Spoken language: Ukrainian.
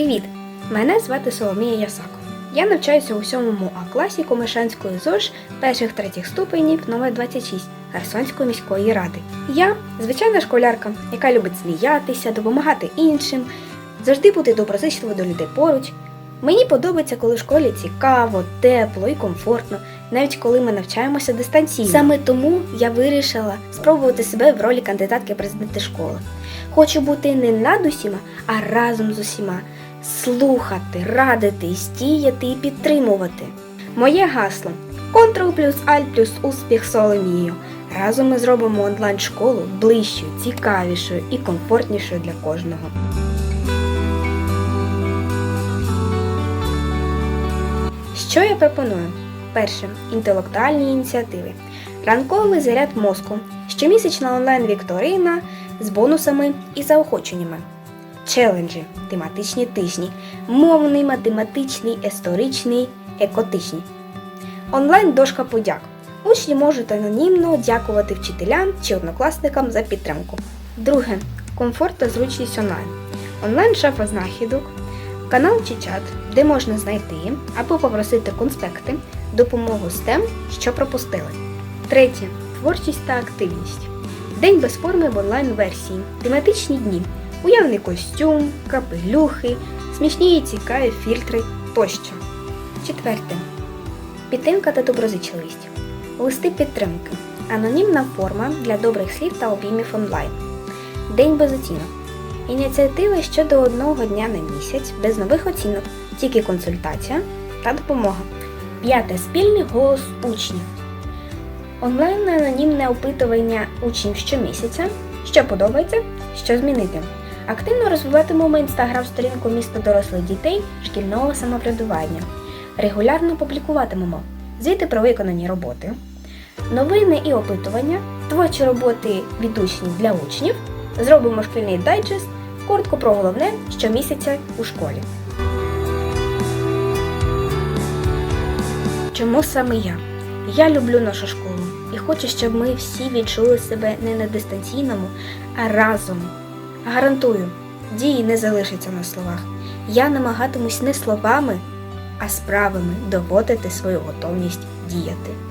Привіт! Мене звати Соломія Ясако. Я навчаюся у 7 А класі Комишанської ЗОЖ перших третіх ступенів номер 26 Херсонської міської ради. Я звичайна школярка, яка любить сміятися, допомагати іншим, завжди бути доброзичливо до людей поруч. Мені подобається, коли в школі цікаво, тепло і комфортно, навіть коли ми навчаємося дистанційно. Саме тому я вирішила спробувати себе в ролі кандидатки в президенти школи. Хочу бути не над усіма, а разом з усіма. Слухати, радити, стіяти і підтримувати. Моє гасло Ctrl плюс Alt плюс успіх Соломію. Разом ми зробимо онлайн-школу ближчою, цікавішою і комфортнішою для кожного. Що я пропоную? Перше інтелектуальні ініціативи. Ранковий заряд мозку. Щомісячна онлайн-вікторина з бонусами і заохоченнями. Челенджі, тематичні тижні, мовний, математичний, історичний, екотичний. Онлайн-дошка подяк. Учні можуть анонімно дякувати вчителям чи однокласникам за підтримку. Друге комфорт та зручність онлайн. Онлайн-шафа знахідок, канал чи чат, де можна знайти або попросити конспекти, допомогу з тем, що пропустили. Третє творчість та активність. День без форми в онлайн-версії, тематичні дні, уявний костюм, капелюхи, смішні і цікаві фільтри тощо. Четверте. Підтримка та доброзичливість. Листи підтримки. Анонімна форма для добрих слів та обіймів онлайн. День без оцінок. Ініціативи щодо одного дня на місяць без нових оцінок, тільки консультація та допомога. П'яте спільний голос учнів. Онлайн анонімне опитування учнів щомісяця, що подобається, що змінити. Активно розвиватимемо інстаграм сторінку міста дорослих дітей шкільного самоврядування. Регулярно публікуватимемо звіти про виконані роботи, новини і опитування, творчі роботи від учнів для учнів. Зробимо шкільний дайджест, коротко про головне щомісяця у школі. Чому саме я? Я люблю нашу школу і хочу, щоб ми всі відчули себе не на дистанційному, а разом. Гарантую, дії не залишаться на словах. Я намагатимусь не словами, а справами доводити свою готовність діяти.